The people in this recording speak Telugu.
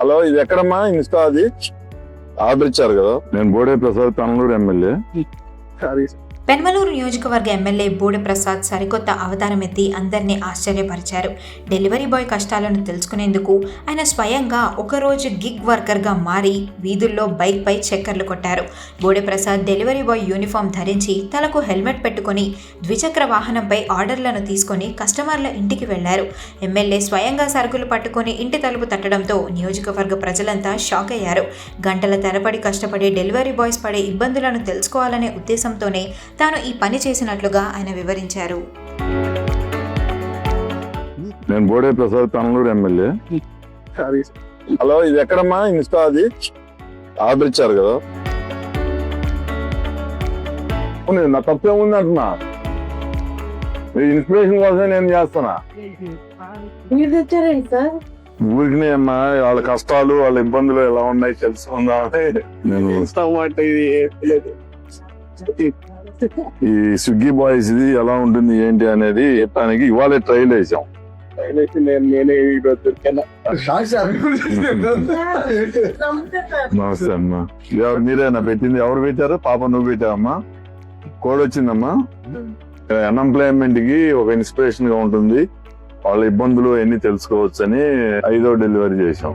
హలో ఇది ఎక్కడమ్మా? ఇన్స్టా అది? ఆర్డర్ ఇచ్చారు కదా. నేను బోడే ప్రసాద్ తనలూరు ఎమ్మెల్యే. పెన్మలూరు నియోజకవర్గ ఎమ్మెల్యే బూడె ప్రసాద్ సరికొత్త అవతారం ఎత్తి అందరినీ ఆశ్చర్యపరిచారు. డెలివరీ బాయ్ కష్టాలను తెలుసుకునేందుకు ఆయన స్వయంగా ఒకరోజు గిగ్ వర్కర్గా మారి వీధుల్లో బైక్పై చక్కర్లు కొట్టారు. Bode Prasad delivery boy uniform ధరించి తలకు హెల్మెట్ పెట్టుకొని ద్విచక్ర వాహనంపై ఆర్డర్లను తీసుకొని కస్టమర్ల ఇంటికి వెళ్ళారు. ఎమ్మెల్యే స్వయంగా సరుకులు పట్టుకొని ఇంటి తలుపు తట్టడంతో నియోజకవర్గ ప్రజలంతా షాక్ అయ్యారు. గంటల తరబడి కష్టపడే డెలివరీ బాయ్స్ పడే ఇబ్బందులను తెలుసుకోవాలనే ఉద్దేశంతోనే తాను ఈ పని చేసినట్లుగా ఆయన వివరించారు. నేను బోడే ప్రసాద్ తనలూరు ఎమ్మెల్యే హలో ఇది ఎక్కడమ్మా? ఇన్స్టా అది? ఆర్డర్ ఇచ్చారు కదా. నా తప్పేముంది అంటున్నా. మీ ఇన్స్పిరేషన్ కోసమే నేను చేస్తున్నా. మీరు తెచ్చారండి సార్? ఊరికి అమ్మా వాళ్ళ కష్టాలు వాళ్ళ ఇబ్బందులు ఎలా ఉన్నాయి తెలుసుకుందామని. నేను ఈ స్విగ్గీ బాయ్స్ ఇది ఎలా ఉంటుంది ఏంటి అనేది చెప్పడానికి ఇవాళ ట్రైల్ వేసాం. నమస్తే అమ్మా. ఎవరు మీరేనా పెట్టింది ఎవరు పెట్టారు? పాప నువ్వు పెట్టావమ్మా. కోడ్ వచ్చిందమ్మా. అన్ఎంప్లాయ్మెంట్కి ఒక ఇన్స్పిరేషన్గా ఉంటుంది. వాళ్ళ ఇబ్బందులు ఎన్ని తెలుసుకోవచ్చు అని ఐదో డెలివరీ చేసాం